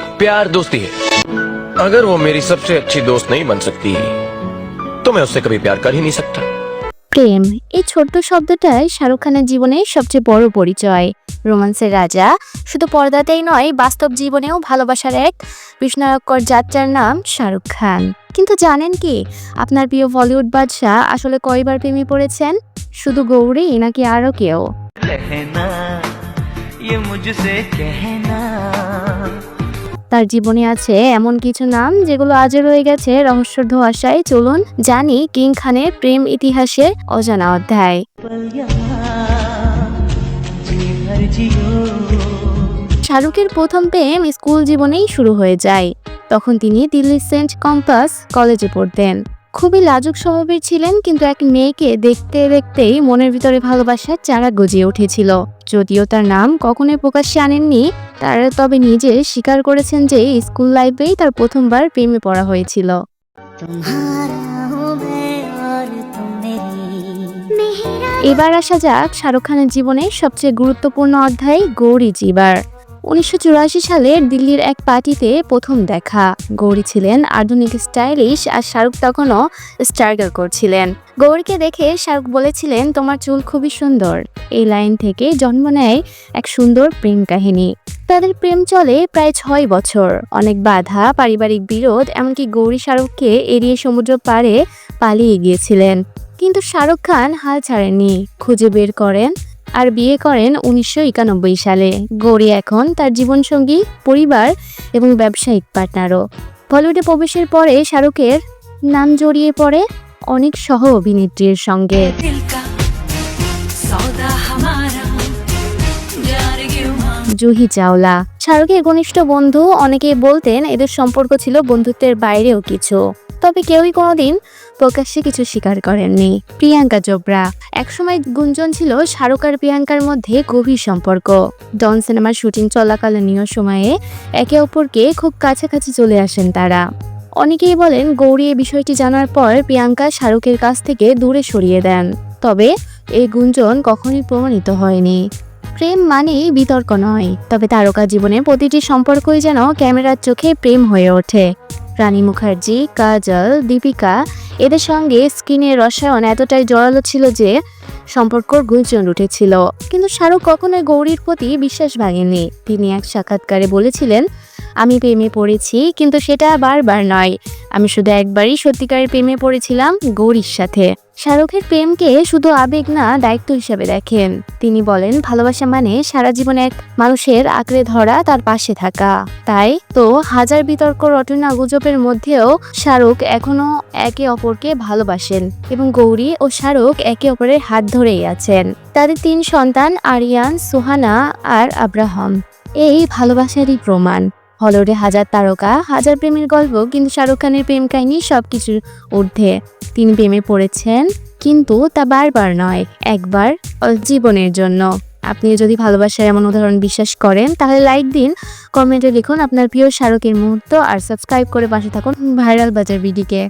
प्यार दोस्ती है अगर वो मेरी सबसे अच्छी दोस्त नहीं बन सकती तो मैं उससे कभी प्यार कर ही नहीं सकता প্রেম এই ছোট্ট শব্দটাই শাহরুখ খানের জীবনে সবচেয়ে বড় পরিচয় রোমান্সের রাজা শুধু পর্দাতেই নয় বাস্তব জীবনেও ভালোবাসার এক বিষ্ণায়কর যাত্রার নাম শাহরুখ খান কিন্তু জানেন কি আপনার প্রিয় বলিউড বাদশাহ আসলে কয়বার প্রেমে পড়েছেন শুধু গৌরী নাকি আরও কেউ তার জীবনে আছে এমন কিছু নাম যেগুলো আজও রয়ে গেছে রহস্য ধোয়াশায় চলুন জানি কিং খানের প্রেম ইতিহাসে অজানা অধ্যায়। শাহরুখের প্রথম প্রেম স্কুল জীবনেই শুরু হয়ে যায়। তখন তিনি দিল্লি সেন্ট কম্পাস কলেজে পড়তেন। খুবই লাজুক স্বভাবের ছিলেন, কিন্তু এক মেয়েকে দেখতে দেখতেই মনের ভিতরে ভালোবাসার চারা গজিয়ে উঠেছিল। যদিও তার নাম কখনোই প্রকাশ্যে আনেননি, তারা তবে নিজে স্বীকার করেছেন যে স্কুল লাইফেই তার প্রথমবার প্রেমে পড়া হয়েছিল। এবার আসা যাক শাহরুখ খানের জীবনের সবচেয়ে গুরুত্বপূর্ণ অধ্যায়, গৌরী জিবার। উনিশশো সালের দিল্লির এক পার্টিতে প্রথম দেখা। গৌরী ছিলেন আধুনিক স্টাইলিশ আর শাহরুখ তখনও স্ট্রাগল করছিলেন। গৌরীকে দেখে শাহরুখ বলেছিলেন, তোমার চুল খুবই সুন্দর। এই লাইন থেকে জন্ম নেয় এক সুন্দর প্রেম কাহিনী। তাদের প্রেম চলে প্রায় ছয় বছর। অনেক বাধা, পারিবারিক বিরোধ, এমনকি গৌরী শাহরুখকে এড়িয়ে সমুদ্র পাড়ে পালিয়ে গিয়েছিলেন। কিন্তু শাহরুখ খান হাল ছাড়েননি। খুঁজে বের করেন আর বিয়ে করেন উনিশশো একানব্বই সালে। গৌরী এখন তার জীবনসঙ্গী পরিবার এবং ব্যবসায়িক পার্টনারও। বলিউডে প্রবেশের পরে শাহরুখের নাম জড়িয়ে পড়ে অনেক সহ অভিনেত্রীর সঙ্গে। জুহি চাওলা। শাহরুখের ঘনিষ্ঠ বন্ধু অনেকেই বলতেন এদের সম্পর্ক ছিল বন্ধুত্বের বাইরেও কিছু। তবে কেউই কোনোদিন প্রকাশ্যে কিছু স্বীকার করেননি। প্রিয়াঙ্কা চোপড়া। একসময় গুঞ্জন ছিল শাহরুখ আর প্রিয়াঙ্কার মধ্যে গভীর সম্পর্ক। ডন সিনেমার শুটিং চলাকালীনীয় সময়ে একে অপরকে খুব কাছাকাছি চলে আসেন তারা। অনেকেই বলেন, গৌরী এ বিষয়টি জানার পর প্রিয়াঙ্কা শাহরুখের কাছ থেকে দূরে সরিয়ে দেন। তবে এই গুঞ্জন কখনোই প্রমাণিত হয়নি। প্রেম মানেই বিতর্ক নয়, তবে তারকা জীবনে প্রতিটি সম্পর্কই যেন ক্যামেরার চোখে প্রেম হয়ে ওঠে। রানী মুখার্জি, কাজল, দীপিকা, এদের সঙ্গে স্কিনের রসায়ন এতটাই জড়ালো ছিল যে সম্পর্ক গুঞ্জন উঠেছিল। কিন্তু শাহরুখ কখনোই গৌরীর প্রতি বিশ্বাস ভাঙেননি তিনি এক সাক্ষাৎকারে বলেছিলেন, আমি প্রেমে পড়েছি, কিন্তু সেটা বারবার নয়। আমি শুধু একবারই সত্যিকারের প্রেমে পড়েছিলাম গৌরীর সাথে। শাহরুখের প্রেমকে শুধু আবেগ না দায়িত্ব হিসেবে দেখেন। তিনি বলেন, ভালোবাসা মানে সারা জীবনে এক মানুষের আঁকড়ে ধরা তার পাশে থাকা। তাই তো হাজার বিতর্ক, রটনা গুজবের মধ্যেও শাহরুখ এখনও একে অপরকে ভালোবাসেন এবং গৌরী ও শাহরুখ একে অপরের হাত ধরেই আছেন। তাদের তিন সন্তান আরিয়ান, সুহানা আর আব্রাহাম। এই ভালোবাসারই প্রমাণ। হলিউডে হাজার তারকা, হাজার প্রেমের গল্প, কিন্তু শাহরুখ খানের প্রেম কাহিনী সব কিছুর ঊর্ধ্বে। তিনি প্রেমে পড়েছেন, কিন্তু তা বারবার নয়, একবার জীবনের জন্য। আপনি যদি ভালোবাসার এমন উদাহরণ বিশ্বাস করেন, তাহলে লাইক দিন, কমেন্টে লিখুন আপনার প্রিয় শাহরুখের মুহূর্ত, আর সাবস্ক্রাইব করে পাশে থাকুন ভাইরাল বাজার বিডিকে।